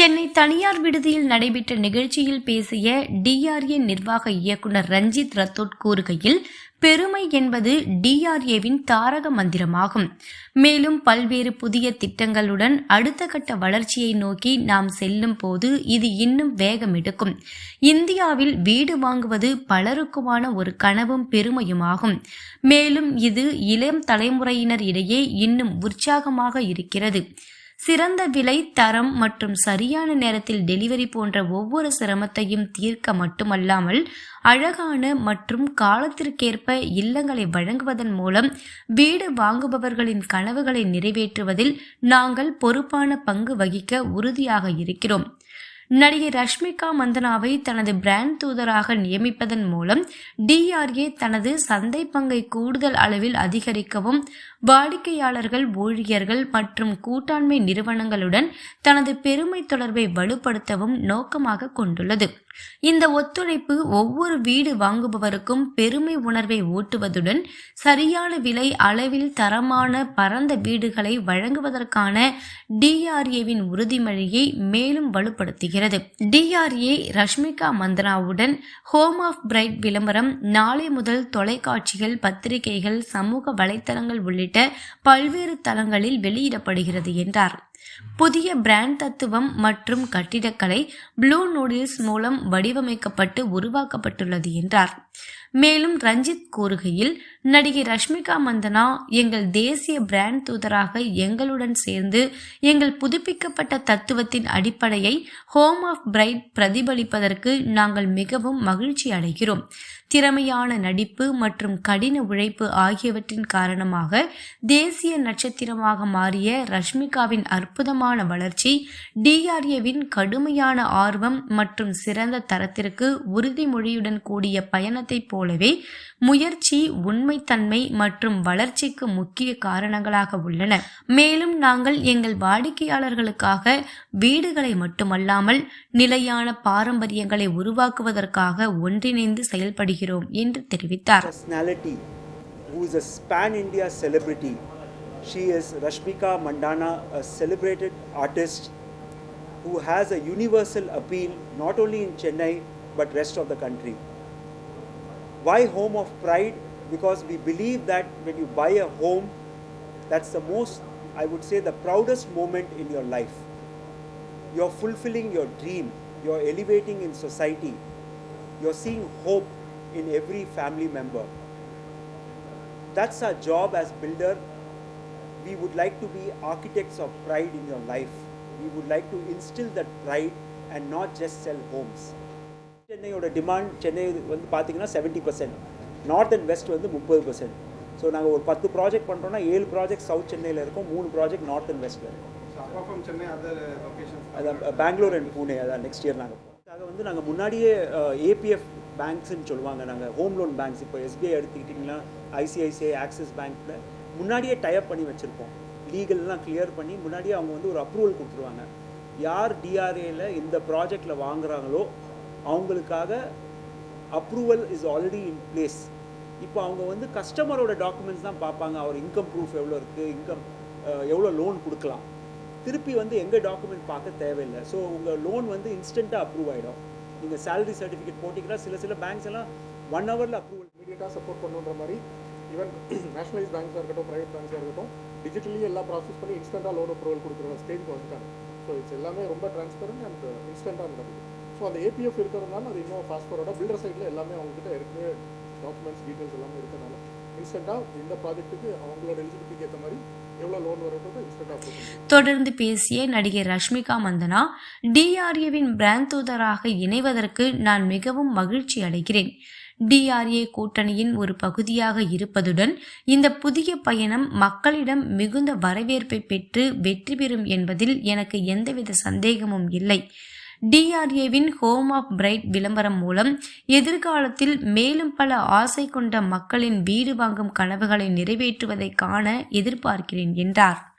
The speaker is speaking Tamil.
சென்னை தனியார் விடுதியில் நடைபெற்ற நிகழ்ச்சியில் பேசிய டிஆர்ஏ நிர்வாக இயக்குனர் ரஞ்சித் ரத்தோட் கூறுகையில் பெருமை என்பது டிஆர்ஏவின் தாரக மந்திரமாகும். மேலும் பல்வேறு புதிய திட்டங்களுடன் அடுத்த கட்ட வளர்ச்சியை நோக்கி நாம் செல்லும் போது இது இன்னும் வேகமெடுக்கும் இந்தியாவில் வீடு வாங்குவது பலருக்குமான ஒரு கனவும் பெருமையுமாகும். மேலும் இது இளம் தலைமுறையினர் இடையே இன்னும் உற்சாகமாக இருக்கிறது. சிறந்த விலை தரம் மற்றும் சரியான நேரத்தில் டெலிவரி போன்ற ஒவ்வொரு சிரமத்தையும் தீர்க்க மட்டுமல்லாமல் அழகான மற்றும் காலத்திற்கேற்ப இல்லங்களை வழங்குவதன் மூலம் வீடு வாங்குபவர்களின் கனவுகளை நிறைவேற்றுவதில் நாங்கள் பொறுப்பான பங்கு வகிக்க உறுதியாக இருக்கிறோம். நடிகை ரஷ்மிகா மந்தனாவை தனது பிராண்ட் தூதராக நியமிப்பதன் மூலம் டிஆர்ஏ தனது சந்தை பங்கை கூடுதல் அளவில் அதிகரிக்கவும் வாடிக்கையாளர்கள் ஊழியர்கள் மற்றும் கூட்டாண்மை நிறுவனங்களுடன் தனது பெருமை தொடர்பை வலுப்படுத்தவும் நோக்கமாக கொண்டுள்ளது. இந்த ஒத்துழைப்பு ஒவ்வொரு வீடு வாங்குபவருக்கும் பெருமை உணர்வை ஊட்டுவதுடன் சரியான விலை அளவில் தரமான பரந்த வீடுகளை வழங்குவதற்கான டிஆர்ஏவின் உறுதிமொழியை மேலும் வலுப்படுத்துகிறது. டிஆர்ஏ ரஷ்மிகா மந்த்ராவுடன் ஹோம் ஆஃப் பிரைட் விளம்பரம் நாளை முதல் தொலைக்காட்சிகள் பத்திரிகைகள் சமூக வலைத்தளங்கள் உள்ளிட்ட பல்வேறு தளங்களில் வெளியிடப்படுகிறது என்றார். புதிய பிராண்ட் தத்துவம் மற்றும் கட்டிடக்கலை ப்ளூ நூடில்ஸ் மூலம் வடிவமைக்கப்பட்டு உருவாக்கப்பட்டுள்ளது என்றார். மேலும் ரஞ்சித் கூறுகையில் நடிகை ரஷ்மிகா மந்தனா எங்கள் தேசிய பிராண்ட் தூதராக எங்களுடன் சேர்ந்து எங்கள் புதுப்பிக்கப்பட்ட தத்துவத்தின் அடிப்படையை ஹோம் ஆஃப் பிரைட் பிரதிபலிப்பதற்கு நாங்கள் மிகவும் மகிழ்ச்சி அடைகிறோம். திறமையான நடிப்பு மற்றும் கடின உழைப்பு ஆகியவற்றின் காரணமாக தேசிய நட்சத்திரமாக மாறிய ரஷ்மிகாவின் அற்புதமான வளர்ச்சி டிஆர்ஏவின் கடுமையான ஆர்வம் மற்றும் சிறந்த தரத்திற்கு உறுதிமொழியுடன் கூடிய பயணத்தை போல போலவே முயற்சி உண்மைத்தன்மை மற்றும் வளர்ச்சிக்கு முக்கிய காரணங்களாக உள்ளன மேலும் நாங்கள் எங்கள் வாடிக்கையாளர்களுக்காக வீடுகளை மட்டுமல்லாமல் நிலையான பாரம்பரியங்களை உருவாக்குவதற்காக ஒன்றிணைந்து செயல்படுகிறோம் என்று தெரிவித்தார் who is a span India celebrity. She is Rashmika Mandana, a celebrated artist who has a universal appeal not only in Chennai but rest of the country. Why home of pride? Because we believe that when you buy a home, that's the most, I would say, the proudest moment in your life. You're fulfilling your dream, you're elevating in society, you're seeing hope in every family member. That's our job as builder. We would like to be architects of pride in your life. We would like to instill that pride and not just sell homes. சென்னையோட டிமாண்ட் சென்னை வந்து பார்த்தீங்கன்னா seventy percent north and west வந்து முப்பது பர்சன்ட் ஸோ நாங்கள் ஒரு பத்து ப்ராஜெக்ட் பண்ணுறோம்னா ஏழு ப்ராஜெக்ட் சவுத் சென்னையில் இருக்கும் மூணு ப்ராஜெக்ட் நார்த் அண்ட் வெஸ்ட்டில் இருக்கும்? அதான் பெங்களூர் அண்ட் பூனே அதான் நெக்ஸ்ட் இயர் நாங்கள் அதுக்காக வந்து நாங்கள் முன்னாடியே ஏபிஎஃப் பேங்க்ஸ்னு சொல்லுவாங்க. நாங்கள் ஹோம் லோன் பேங்க்ஸ் இப்போ எஸ்பிஐ எடுத்துக்கிட்டிங்கன்னா ஐசிஐசிஐ ஆக்சிஸ் பேங்க்கில் முன்னாடியே டைப் பண்ணி வச்சுருப்போம். லீகல்லாம் கிளியர் பண்ணி முன்னாடியே அவங்க வந்து ஒரு அப்ரூவல் கொடுத்துருவாங்க. யார் டிஆர்ஏல இந்த ப்ராஜெக்டில் வாங்குறாங்களோ அவங்களுக்காக approval is already in place இப்போ அவங்க வந்து கஸ்டமரோட டாக்குமெண்ட்ஸ் தான் பார்ப்பாங்க. அவர் இன்கம் ப்ரூஃப் எவ்வளோ இருக்குது இன்கம் எவ்வளோ லோன் கொடுக்கலாம். திருப்பி வந்து எங்கள் டாக்குமெண்ட் பார்க்க தேவையில்லை. ஸோ உங்கள் லோன் வந்து இன்ஸ்டண்ட்டாக அப்ரூவ் ஆகிடும் நீங்கள் சேலரி சர்டிஃபிகேட் போட்டிங்கன்னா சில சில பேங்க்ஸ் எல்லாம் ஒன் ஹவரில் அப்ரூவல் இமீடியட்டாக சப்போர்ட் பண்ணுன்ற மாதிரி ஈவன் நேஷனலைஸ் பேங்க்ஸாக இருக்கட்டும் ப்ரைவேட் பேங்க்ஸாக இருக்கட்டும் டிஜிட்டலி எல்லாம் ப்ராசஸ் பண்ணி இன்ஸ்டண்ட்டாக லோன் அப்ரூவல் கொடுக்குற ஸ்டேஜ்க்கு வந்துட்டாங்க. ஸோ இட்ஸ் எல்லாமே ரொம்ப டிரான்ஸ்பரண்ட் அண்ட் இன்ஸ்டண்ட்டாக நடக்குது. ஸோ அந்த ஏபிஎஃப் இருக்கிறதுனால அது இன்னும் ஃபாஸ்ட் ஃபார்வர்டாக பில்டர் சைடில் எல்லாமே அவங்ககிட்ட ஏற்கனவே டாக்குமெண்ட்ஸ் டீட்டெயில்ஸ் எல்லாமே இருக்கிறனால இன்ஸ்டண்ட்டாக இந்த ப்ராஜெக்ட்டுக்கு அவங்களோட எலிஜிபிலிட்டிக்கு ஏற்ற மாதிரி தொடர்ந்து பேசிய நடிகை ரஷ்மிகா மந்தனா டிஆர்ஏவின் பிராண்ட் தூதராக இணைவதற்கு நான் மிகவும் மகிழ்ச்சி அடைகிறேன். டிஆர்ஏ கூட்டணியின் ஒரு பகுதியாக இருப்பதுடன் இந்த புதிய பயணம் மக்களிடம் மிகுந்த வரவேற்பை பெற்று வெற்றி பெறும் என்பதில் எனக்கு எந்தவித சந்தேகமும் இல்லை. டிஆர்ஏவின் ஹோம் ஆஃப் பிரைட் விளம்பரம் மூலம் எதிர்காலத்தில் மேலும் பல ஆசை கொண்ட மக்களின் வீடு வாங்கும் கனவுகளை நிறைவேற்றுவதை காண எதிர்பார்க்கிறேன் என்றார்.